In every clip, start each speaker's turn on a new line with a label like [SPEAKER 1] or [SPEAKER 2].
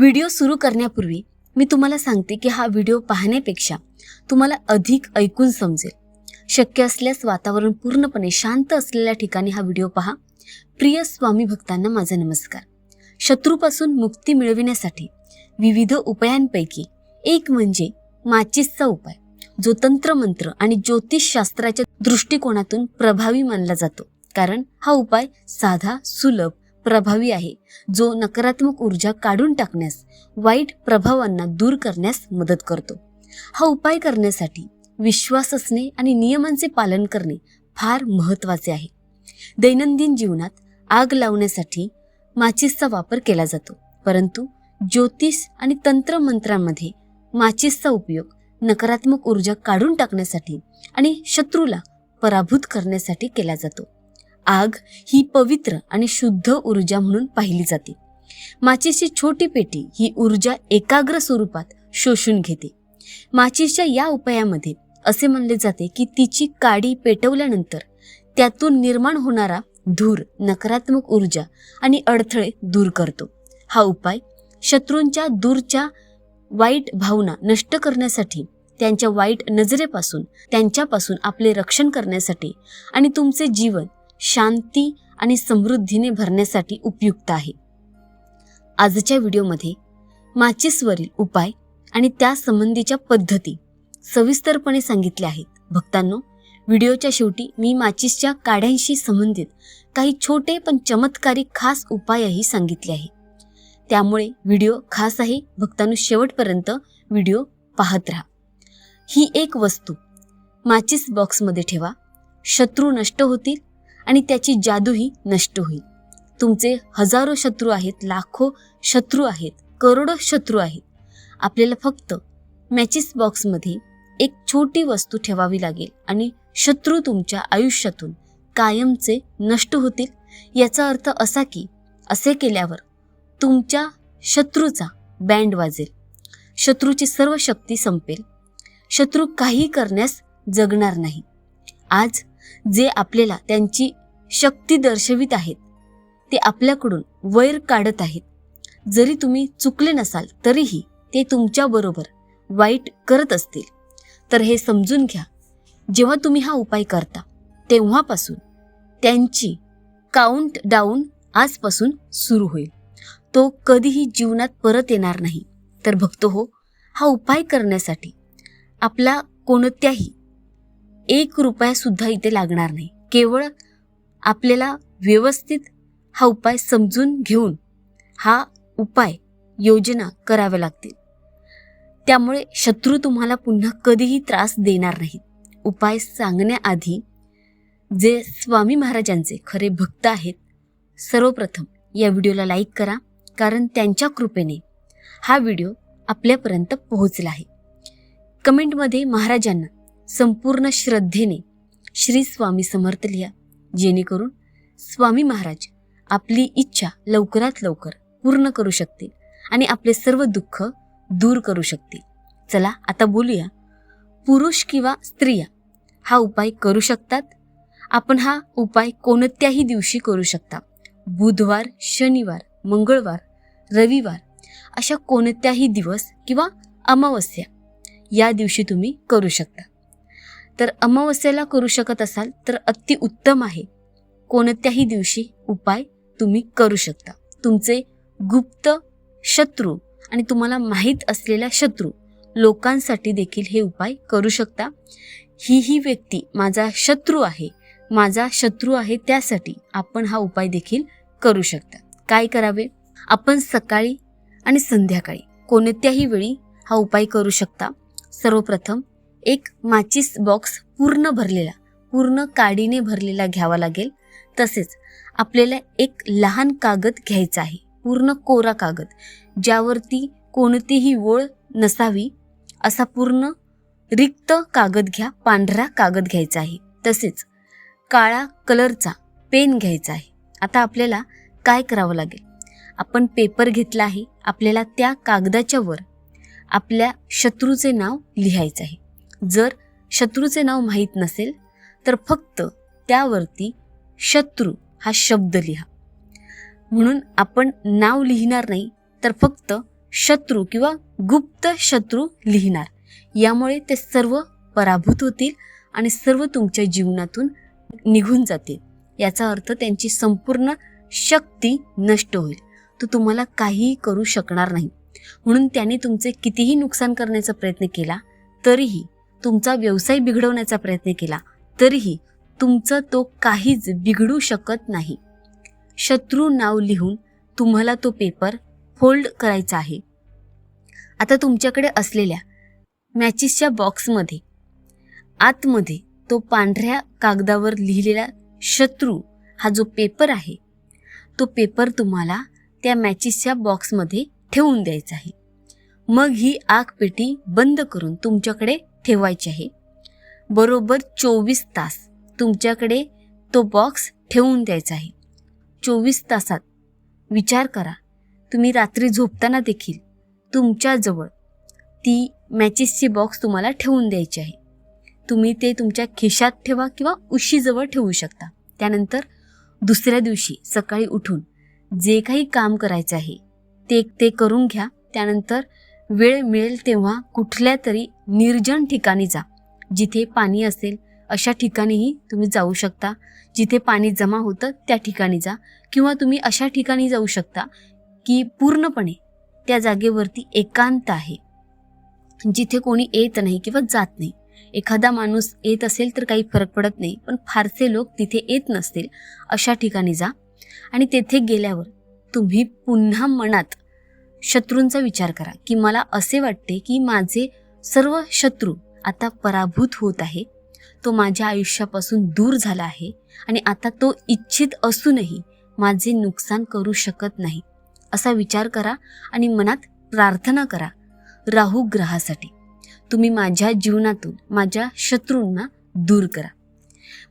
[SPEAKER 1] Video सुरू करण्यापूर्वी मी तुम्हाला सांगते की हा व्हिडिओ पाहण्यापेक्षा तुम्हाला अधिक ऐकून समजेल. शक्य असल्यास वातावरण पूर्णपणे शांत असलेल्या ठिकाणी हा व्हिडिओ पहा. प्रिय स्वामी भक्तांना माझा नमस्कार. शत्रूपासून मुक्ती मिळविण्यासाठी विविध उपायांपैकी एक म्हणजे माचिसचा उपाय जो तंत्रमंत्र आणि ज्योतिषशास्त्राच्या दृष्टिकोनातून प्रभावी मानला जातो. कारण हा उपाय साधा सुलभ प्रभावी आहे. जो नकारात्मक ऊर्जा काढून टाकण्यास वाईट प्रभावांना दूर करण्यास मदत करतो. हा उपाय करण्यासाठी विश्वास असणे आणि नियमांचे पालन करणे फार महत्त्वाचे आहे. दैनंदिन जीवनात आग लावण्यासाठी माचिसचा वापर केला जातो. परंतु ज्योतिष आणि तंत्रमंत्रामध्ये माचिसचा उपयोग नकारात्मक ऊर्जा काढून टाकण्यासाठी आणि शत्रूला पराभूत करण्यासाठी केला जातो. आग ही पवित्र आणि शुद्ध ऊर्जा म्हणून पाहिली जाते. माचीसची छोटी पेटी ही ऊर्जा एकाग्र स्वरूपात शोषून घेते. माचीसच्या या उपायामध्ये असे म्हणले जाते की तिची काडी पेटवल्यानंतर त्यातून निर्माण होणारा धूर नकारात्मक ऊर्जा आणि अडथळे दूर करतो. हा उपाय शत्रूंच्या दूरच्या वाईट भावना नष्ट करण्यासाठी त्यांच्या वाईट नजरेपासून त्यांच्यापासून आपले रक्षण करण्यासाठी आणि तुमचे जीवन शांती आणि समृद्धीने भरण्यासाठी उपयुक्त आहे. आजच्या व्हिडिओमध्ये माचिसवरील उपाय आणि त्या संबंधीच्या पद्धती सविस्तरपणे सांगितल्या आहेत. भक्तांनो व्हिडिओच्या शेवटी मी माचिसच्या काड्यांशी संबंधित काही छोटे पण चमत्कारी खास उपायही सांगितले आहे. त्यामुळे व्हिडिओ खास आहे. भक्तांनो शेवटपर्यंत व्हिडिओ पाहत राहा. ही एक वस्तू माचिस बॉक्समध्ये ठेवा. शत्रू नष्ट होतील आणि त्याची जादूही नष्ट होईल. तुमचे हजारो शत्रू आहेत लाखो शत्रू आहेत करोडो शत्रू आहेत. आपल्याला फक्त मॅचिस बॉक्समध्ये एक छोटी वस्तू ठेवावी लागेल आणि शत्रू तुमच्या आयुष्यातून कायमचे नष्ट होतील. याचा अर्थ असा की असे केल्यावर तुमच्या शत्रूचा बँड वाजेल. शत्रूची सर्व शक्ती संपेल. शत्रू काही करण्यास जगणार नाही. आज जे आपल्याला त्यांची शक्ती दर्शवित आहेत ते आपल्याकडून वैर काढत आहेत. जरी तुम्ही चुकले नसाल तरीही ते तुमच्याबरोबर वाईट करत असतील. तर हे समजून घ्या जेव्हा तुम्ही हा उपाय करता तेव्हापासून त्यांची काउंट डाऊन आजपासून सुरू होईल. तो कधीही जीवनात परत येणार नाही. तर भक्त हो हा उपाय करण्यासाठी आपला कोणत्याही एक रुपयासुद्धा इथे लागणार नाही. केवळ आपल्याला व्यवस्थित हा उपाय समजून घेऊन हा उपाय योजना कराव्या लागतील. त्यामुळे शत्रू तुम्हाला पुन्हा कधीही त्रास देणार नाहीत. उपाय सांगण्याआधी जे स्वामी महाराजांचे खरे भक्त आहेत सर्वप्रथम या व्हिडिओला लाईक करा कारण त्यांच्या कृपेने हा व्हिडिओ आपल्यापर्यंत पोहोचला आहे. कमेंटमध्ये महाराजांना संपूर्ण श्रद्धेने श्री स्वामी समर्थ लिहा. जेणेकरून स्वामी महाराज आपली इच्छा लवकरात लवकर पूर्ण करू शकतील आणि आपले सर्व दुःख दूर करू शकतील. चला आता बोलूया. पुरुष किंवा स्त्रिया हा उपाय करू शकतात? आपण हा उपाय कोणत्याही दिवशी करू शकता. बुधवार शनिवार मंगळवार रविवार अशा कोणत्याही दिवस किंवा अमावस्या या दिवशी तुम्ही करू शकता. तर अमावस्येला करू शकत असाल तर अति उत्तम आहे. कोणत्याही दिवशी उपाय तुम्ही करू शकता. तुमचे गुप्त शत्रू आणि तुम्हाला माहीत असलेल्या शत्रू लोकांसाठी देखील हे उपाय करू शकता. ही ही व्यक्ती माझा शत्रू आहे. माझा शत्रू आहे त्यासाठी आपण हा उपाय देखील करू शकता. काय करावे? आपण सकाळी आणि संध्याकाळी कोणत्याही वेळी हा उपाय करू शकता. सर्वप्रथम एक माचीस बॉक्स पूर्ण भरलेला पूर्ण काडीने भरलेला घ्यावा लागेल. तसेच आपल्याला एक लहान कागद घ्यायचा आहे पूर्ण कोरा कागद ज्यावरती कोणतीही ओळ नसावी असा पूर्ण रिक्त कागद घ्या पांढरा कागद घ्यायचा आहे. तसेच काळा कलरचा पेन घ्यायचा आहे. आता आपल्याला काय करावं लागेल? आपण पेपर घेतला आहे आपल्याला त्या कागदाच्या वर आपल्या शत्रूचे नाव लिहायचं आहे. जर शत्रूचे नाव माहीत नसेल तर फक्त त्यावरती शत्रू हा शब्द लिहा. म्हणून आपण नाव लिहिणार नाही तर फक्त शत्रू किंवा गुप्त शत्रू लिहिणार. यामुळे ते सर्व पराभूत होतील आणि सर्व तुमच्या जीवनातून निघून जातील. याचा अर्थ त्यांची संपूर्ण शक्ती नष्ट होईल. तो तुम्हाला काहीही करू शकणार नाही. म्हणून त्याने तुमचे कितीही नुकसान करण्याचा प्रयत्न केला तरीही तुमचा व्यवसाय बिघडवण्याचा प्रयत्न केला तरीही तुमचं तो काहीच बिघडू शकत नाही. शत्रू नाव लिहून तुम्हाला तो पेपर फोल्ड करायचा आहे. आता तुमच्याकडे असलेल्या मॅचिसच्या बॉक्समध्ये आतमध्ये तो पांढऱ्या कागदावर लिहिलेला शत्रू हा जो पेपर आहे तो पेपर तुम्हाला त्या मॅचिसच्या बॉक्समध्ये ठेवून द्यायचा आहे. मग ही आग पेटी बंद करून तुमच्याकडे ठेवायची आहे. बरोबर चोवीस तास तुमच्याकडे तो बॉक्स ठेवून द्यायचा आहे. चोवीस तासात विचार करा. तुम्ही रात्री झोपताना देखील तुमच्याजवळ ती मॅचेसची बॉक्स तुम्हाला ठेवून द्यायची आहे. तुम्ही ते तुमच्या खिशात ठेवा किंवा उशीजवळ ठेवू शकता. त्यानंतर दुसऱ्या दिवशी सकाळी उठून जे काही काम करायचं आहे ते ते करून घ्या. त्यानंतर वेळ मिळेल तेव्हा कुठल्या तरी निर्जन ठिकाणी जा. जिथे पाणी असेल अशा ठिकाणीही तुम्ही जाऊ शकता. जिथे पाणी जमा होतं त्या ठिकाणी जा. किंवा तुम्ही अशा ठिकाणी जाऊ शकता की पूर्णपणे त्या जागेवरती एकांत आहे. जिथे कोणी येत नाही किंवा जात नाही. एखादा माणूस येत असेल तर काही फरक पडत नाही पण फारसे लोक तिथे येत नसतील अशा ठिकाणी जा. आणि तेथे गेल्यावर तुम्ही पुन्हा मनात शत्रूंचा विचार करा की मला असे वाटते की माझे सर्व शत्रू आता पराभूत होत आहे. तो माझ्या आयुष्यापासून दूर झाला आहे आणि आता तो इच्छित असूनही माझे नुकसान करू शकत नाही. असा विचार करा आणि मनात प्रार्थना करा राहू ग्रहासाठी. तुम्ही माझ्या जीवनातून माझ्या शत्रूंना दूर करा.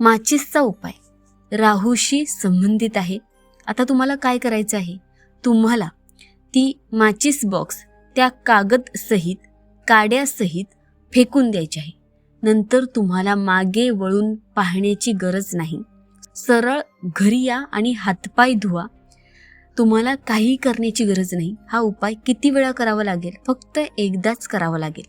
[SPEAKER 1] माचिसचा उपाय राहूशी संबंधित आहे. आता तुम्हाला काय करायचं आहे? तुम्हाला ती माचिस बॉक्स त्या कागद सहित काड्यासहित फेकून द्यायचे आहे. नंतर तुम्हाला मागे वळून पाहण्याची गरज नाही. सरळ घरी या आणि हातपाय धुवा. तुम्हाला काही करण्याची गरज नाही. हा उपाय किती वेळा करावा लागेल? फक्त एकदाच करावा लागेल.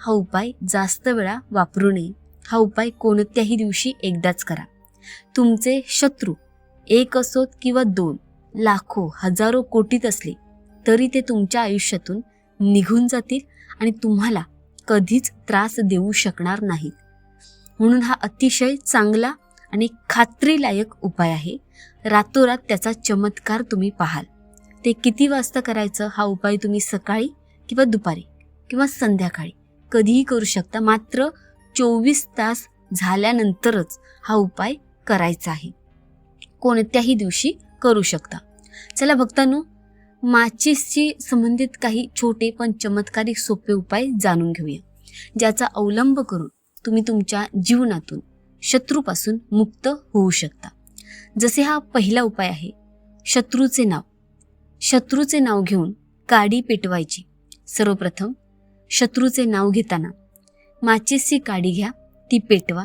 [SPEAKER 1] हा उपाय जास्त वेळा वापरू नये. हा उपाय कोणत्याही दिवशी एकदाच करा. तुमचे शत्रू एक असोत किंवा दोन लाखो हजारो कोटीत असले तरी ते तुमच्या आयुष्यातून निघून जातील आणि तुम्हाला कधीच त्रास देऊ शकणार नाहीत. म्हणून हा अतिशय चांगला आणि खात्रीलायक उपाय आहे. रातोरात त्याचा चमत्कार तुम्ही पाहाल. ते किती वाजता करायचं हा उपाय तुम्ही सकाळी किंवा दुपारी किंवा संध्याकाळी कधीही करू शकता. मात्र चोवीस तास झाल्यानंतरच हा उपाय करायचा आहे. कोणत्याही दिवशी करू शकता. चला भक्तांनो माचिसशी संबंधित काही छोटे पण चमत्कारिक सोपे उपाय जाणून घेऊया. ज्याचा अवलंब करून तुम्ही तुमच्या जीवनातून शत्रूपासून मुक्त होऊ शकता. जसे हा पहिला उपाय आहे शत्रूचे नाव. शत्रूचे नाव घेऊन काडी पेटवायची. सर्वप्रथम शत्रूचे नाव घेताना माचिसची काडी घ्या ती पेटवा.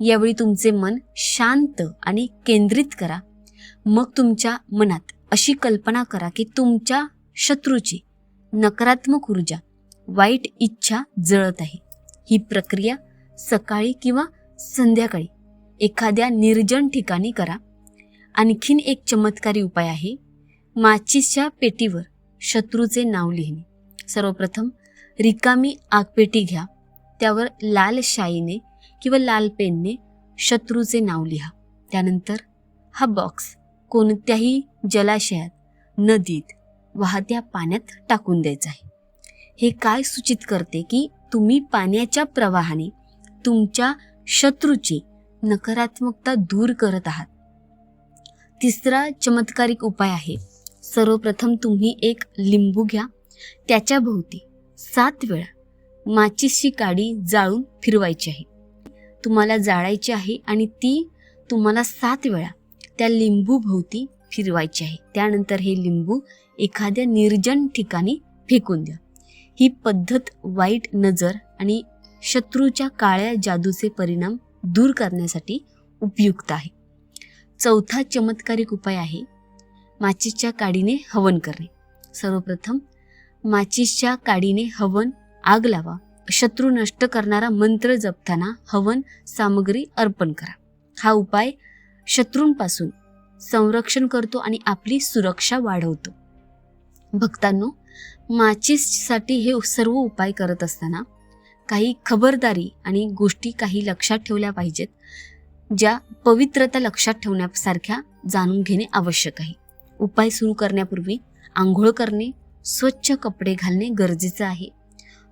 [SPEAKER 1] यावेळी तुमचे मन शांत आणि केंद्रित करा. मग तुमच्या मनात अशी कल्पना करा की तुमच्या शत्रूची नकारात्मक ऊर्जा वाईट इच्छा जळत आहे. ही प्रक्रिया सकाळी किंवा संध्याकाळी एखाद्या निर्जन ठिकाणी करा. आणखीन एक चमत्कारी उपाय आहे माचीसच्या पेटीवर शत्रूचे नाव लिहिणे. सर्वप्रथम रिकामी आगपेटी घ्या त्यावर लाल शाईने किंवा लाल पेनने शत्रूचे नाव लिहा. त्यानंतर हा बॉक्स कोणत्याही जलाशयात नदीत वाहत्या पाण्यात टाकून द्यायचं आहे. हे काय सूचित करते की तुम्ही पाण्याच्या प्रवाहाने तुमच्या शत्रूची नकारात्मकता दूर करत आहात? तिसरा चमत्कारिक उपाय आहे. सर्वप्रथम तुम्ही एक लिंबू घ्या. त्याच्या भोवती सात वेळा माचीसची काडी जाळून फिरवायची आहे. तुम्हाला जाळायची आहे आणि ती तुम्हाला सात वेळा त्या लिंबू भोवती फिरवायची आहे. त्यानंतर हे लिंबू एखाद्या निर्जन ठिकाणी फेकून द्या. ही पद्धत वाईट नजर आणि शत्रूच्या काळ्या जादूचे परिणाम दूर करण्यासाठी उपयुक्त आहे. चौथा चमत्कारिक उपाय आहे माचीसच्या काडीने हवन करणे. सर्वप्रथम माचीसच्या काडीने हवन आग लावा. शत्रू नष्ट करणारा मंत्र जपताना हवन सामग्री अर्पण करा. हा उपाय शत्रूंपासून संरक्षण करतो आणि आपली सुरक्षा वाढवतो. भक्तांनो माचीससाठी हे सर्व उपाय करत असताना काही खबरदारी आणि गोष्टी काही लक्षात ठेवल्या पाहिजेत ज्या पवित्रता लक्षात ठेवण्यासारख्या जाणून घेणे आवश्यक आहे. उपाय सुरू करण्यापूर्वी आंघोळ करणे स्वच्छ कपडे घालणे गरजेचं आहे.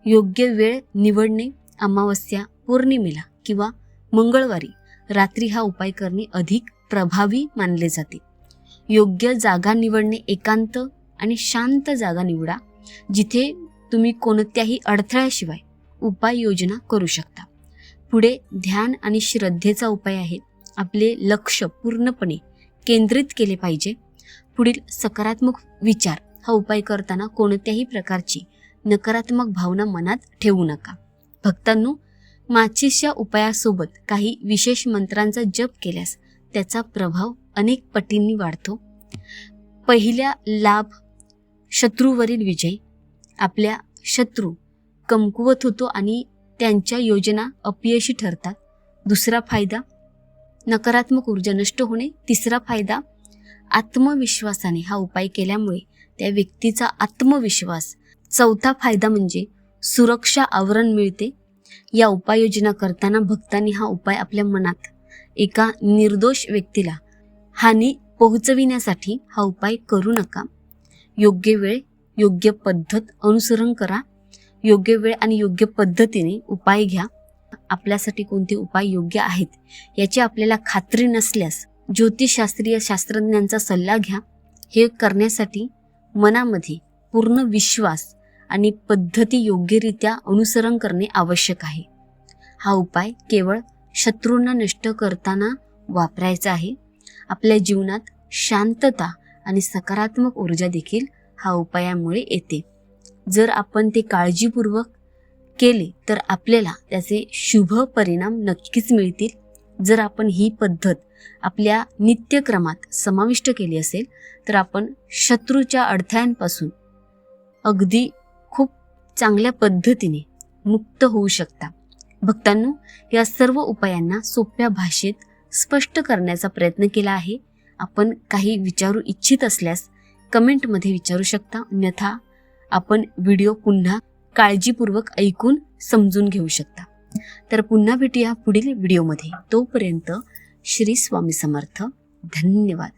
[SPEAKER 1] योग्य वेळ निवडणे अमावस्या पौर्णिमेला किंवा मंगळवारी रात्री हा उपाय करणे अधिक प्रभावी मानले जाते. योग्य जागा निवडणे एकांत आणि शांत जागा निवडा जिथे तुम्ही कोणत्याही अडथळ्याशिवाय उपाययोजना करू शकता. पुढे ध्यान आणि श्रद्धेचा उपाय आहे. आपले लक्ष पूर्णपणे केंद्रित केले पाहिजे. पुढील सकारात्मक विचार हा उपाय करताना कोणत्याही प्रकारची नकारात्मक भावना मनात ठेवू नका. भक्तांनो माचिसच्या उपायासोबत काही विशेष मंत्रांचा जप केल्यास त्याचा प्रभाव अनेक पटींनी वाढतो. पहिल्या लाभ शत्रूवरील विजय आपल्या शत्रू कमकुवत होतो आणि त्यांच्या योजना अपयशी ठरतात. दुसरा फायदा नकारात्मक ऊर्जा नष्ट होणे. तिसरा फायदा आत्मविश्वासाने हा उपाय केल्यामुळे त्या व्यक्तीचा आत्मविश्वास. चौथा फायदा म्हणजे सुरक्षा आवरण मिळते. या उपाययोजना करताना भक्तांनी हा उपाय आपल्या मनात एका निर्दोष व्यक्तीला हानी पोहोचविण्यासाठी हा उपाय करू नका. योग्य वेळ योग्य पद्धत अनुसरण करा. योग्य वेळ आणि योग्य पद्धतीने उपाय घ्या. आपल्यासाठी कोणते उपाय योग्य आहेत याची आपल्याला खात्री नसल्यास ज्योतिषशास्त्रीय शास्त्रज्ञांचा सल्ला घ्या. हे करण्यासाठी मनामध्ये पूर्ण विश्वास आणि पद्धती योग्यरित्या अनुसरण करणे आवश्यक आहे. हा उपाय केवळ शत्रूंना नष्ट करताना वापरायचा आहे. आपल्या जीवनात शांतता आणि सकारात्मक ऊर्जा देखील हा उपायामुळे येते. जर आपण ते काळजीपूर्वक केले तर आपल्याला त्याचे शुभ परिणाम नक्कीच मिळतील. जर आपण ही पद्धत आपल्या नित्यक्रमात समाविष्ट केली असेल तर आपण शत्रूच्या अडथळ्यांपासून अगदी चांगल्या पद्धतीने मुक्त होऊ शकता. भक्तांनो या सर्व उपायांना सोप्या भाषेत स्पष्ट करण्याचा प्रयत्न केला आहे. आपण काही विचारू इच्छित असल्यास कमेंटमध्ये विचारू शकता. अन्यथा आपण व्हिडिओ पुन्हा काळजीपूर्वक ऐकून समजून घेऊ शकता. तर पुन्हा भेटूया पुढील व्हिडिओमध्ये. तोपर्यंत श्री स्वामी समर्थ. धन्यवाद.